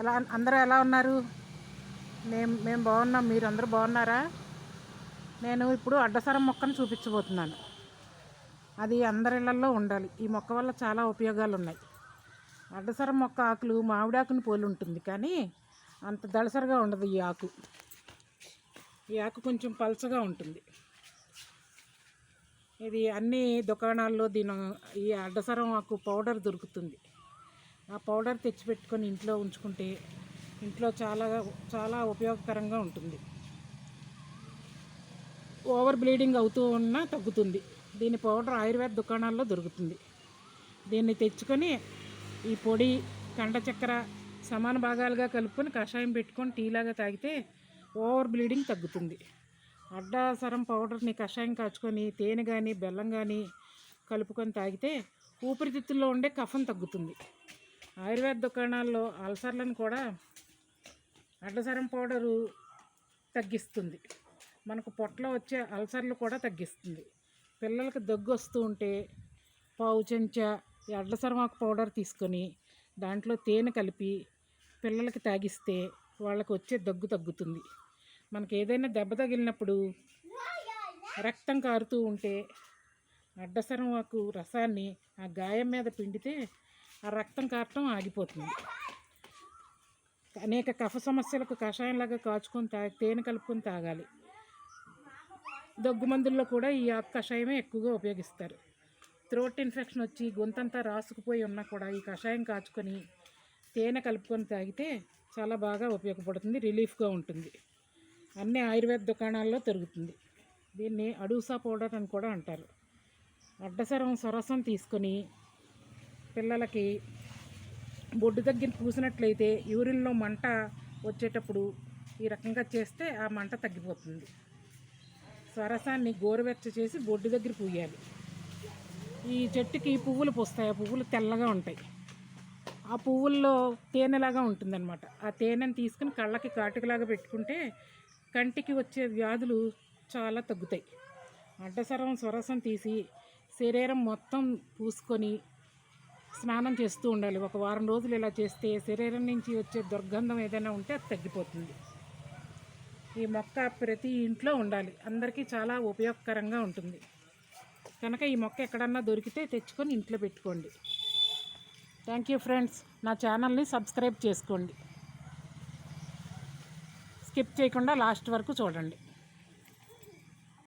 ఎలా అందరూ ఎలా ఉన్నారు? మేము మేము బాగున్నాం. మీరు అందరూ బాగున్నారా? నేను ఇప్పుడు అడ్డసరం మొక్కను చూపించబోతున్నాను. అది అందరి ఇళ్ళలో ఉండాలి. ఈ మొక్క వల్ల చాలా ఉపయోగాలు ఉన్నాయి అడ్డసరం మొక్క ఆకులు మామిడాకుని పోలి ఉంటుంది కానీ అంత దళసరిగా ఉండదు ఈ ఆకు. ఈ ఆకు కొంచెం పల్చగా ఉంటుంది. ఇది అన్ని దుకాణాల్లో దీని ఈ అడ్డసరం ఆకు పౌడర్ దొరుకుతుంది. ఆ పౌడర్ తెచ్చిపెట్టుకొని ఇంట్లో ఉంచుకుంటే ఇంట్లో చాలా చాలా ఉపయోగకరంగా ఉంటుంది. ఓవర్ బ్లీడింగ్ అవుతూ ఉన్నా తగ్గుతుంది. దీని పౌడర్ ఆయుర్వేద దుకాణాల్లో దొరుకుతుంది. దీన్ని తెచ్చుకొని ఈ పొడి కండ చక్కెర సమాన భాగాలుగా కలుపుకొని కషాయం పెట్టుకొని టీలాగా తాగితే ఓవర్ బ్లీడింగ్ తగ్గుతుంది. అడ్డాసరం పౌడర్ని కషాయం కాచుకొని తేనె కానీ బెల్లం కానీ కలుపుకొని తాగితే ఊపిరితిత్తుల్లో ఉండే కఫం తగ్గుతుంది. ఆయుర్వేద దుకాణాల్లో అల్సర్లను కూడా అడ్డసరం పౌడరు తగ్గిస్తుంది. మనకు పొట్టలో వచ్చే అల్సర్లు కూడా తగ్గిస్తుంది. పిల్లలకు దగ్గు వస్తూ ఉంటే పావు చెంచా అడ్డసరమాకు పౌడర్ తీసుకొని దాంట్లో తేనె కలిపి పిల్లలకి తాగిస్తే వాళ్ళకి వచ్చే దగ్గు తగ్గుతుంది. మనకి ఏదైనా దెబ్బ తగిలినప్పుడు రక్తం కారుతూ ఉంటే అడ్డసరం ఆకు రసాన్ని ఆ గాయం మీద పిండితే ఆ రక్తం కారటం ఆగిపోతుంది. అనేక కఫ సమస్యలకు కషాయంలాగా కాచుకొని తా తేనె కలుపుకొని తాగాలి. దగ్గు మందుల్లో కూడా ఈ ఆకు కషాయమే ఎక్కువగా ఉపయోగిస్తారు. థ్రోట్ ఇన్ఫెక్షన్ వచ్చి గొంతంతా రాసుకుపోయి ఉన్నా కూడా ఈ కషాయం కాచుకొని తేనె కలుపుకొని తాగితే చాలా బాగా ఉపయోగపడుతుంది రిలీఫ్గా ఉంటుంది. అన్ని ఆయుర్వేద దుకాణాల్లో దొరుకుతుంది. దీన్ని అడూసా పౌడర్ అని కూడా అంటారు. అడ్డసరం సొరసం తీసుకొని పిల్లలకి బొడ్డు దగ్గర పూసినట్లయితే యూరిన్లో మంట వచ్చేటప్పుడు ఈ రకంగా చేస్తే ఆ మంట తగ్గిపోతుంది. సరసాన్ని గోరువెచ్చ చేసి బొడ్డు దగ్గర పూయాలి. ఈ చెట్టుకి పువ్వులు పూస్తాయి. ఆ పువ్వులు తెల్లగా ఉంటాయి. ఆ పువ్వుల్లో తేనెలాగా ఉంటుందన్నమాట. ఆ తేనెని తీసుకుని కళ్ళకి కాటుకలాగా పెట్టుకుంటే కంటికి వచ్చే వ్యాధులు చాలా తగ్గుతాయి. అడ్డసరం స్వరసం తీసి శరీరం మొత్తం పూసుకొని స్నానం చేస్తూ ఉండాలి. ఒక వారం రోజులు ఇలా చేస్తే శరీరం నుంచి వచ్చే దుర్గంధం ఏదైనా ఉంటే అది తగ్గిపోతుంది. ఈ మొక్క ప్రతి ఇంట్లో ఉండాలి. అందరికీ చాలా ఉపయోగకరంగా ఉంటుంది. కనుక ఈ మొక్క ఎక్కడన్నా దొరికితే తెచ్చుకొని ఇంట్లో పెట్టుకోండి. థ్యాంక్ యూ ఫ్రెండ్స్ నా ఛానల్ని సబ్స్క్రైబ్ చేసుకోండి. స్కిప్ చేయకుండా లాస్ట్ వరకు చూడండి.